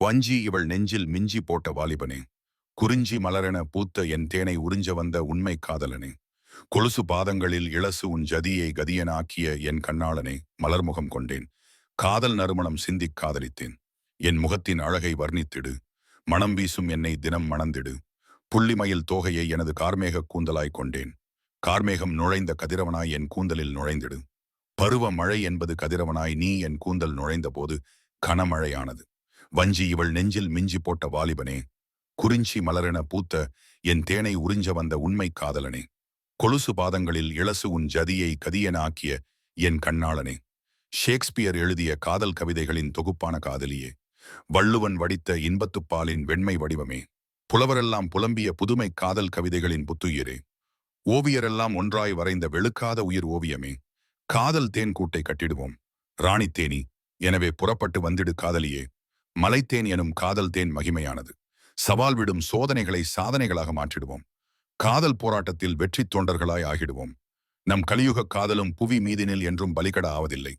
வஞ்சி இவள் நெஞ்சில் மிஞ்சி போட்ட வாலிபனே குறிஞ்சி மலரென பூத்த என் தேனை உறிஞ்ச வந்த உண்மை காதலனே கொலுசு பாதங்களில் இளசு உன் ஜதியை கதியனாக்கிய என் கண்ணாளனே மலர்முகம் கொண்டேன் காதல் நறுமணம் சிந்திக் காதலித்தேன் என் முகத்தின் அழகை வர்ணித்திடு மணம் வீசும் என்னை தினம் மணந்திடு புள்ளிமயில் தோகையை எனது கார்மேக கூந்தலாய் கொண்டேன் கார்மேகம் நுழைந்த கதிரவனாய் என் கூந்தலில் நுழைந்திடு பருவ மழை என்பது கதிரவனாய் நீ என் கூந்தல் நுழைந்தபோது கனமழையானது. வஞ்சி இவள் நெஞ்சில் மிஞ்சி போட்ட வாலிபனே குறிஞ்சி மலரென பூத்த என் தேனை உறிஞ்ச வந்த உண்மை காதலனே கொலுசு பாதங்களில் இளசு உன் ஜதியை கதியனாக்கிய என் கண்ணாளனே ஷேக்ஸ்பியர் எழுதிய காதல் கவிதைகளின் தொகுப்பான காதலியே வள்ளுவன் வடித்த இன்பத்துப்பாலின் வெண்மை வடிவமே புலவரெல்லாம் புலம்பிய புதுமை காதல் கவிதைகளின் புத்துயிரே ஓவியரெல்லாம் ஒன்றாய் வரைந்த வெளுக்காத உயிர் ஓவியமே காதல் தேன் கூட்டை கட்டிடுவோம் ராணி தேனி எனவே புறப்பட்டு வந்திடு காதலியே மலைத்தேன் எனும் காதல் தேன் மகிமையானது. சவால் விடும் சோதனைகளை சாதனைகளாக மாற்றிடுவோம். காதல் போராட்டத்தில் வெற்றி தொண்டர்களாய் ஆகிடுவோம். நம் கலியுக காதலும் புவி மீதினில் என்றும் பலிகட ஆவதில்லை.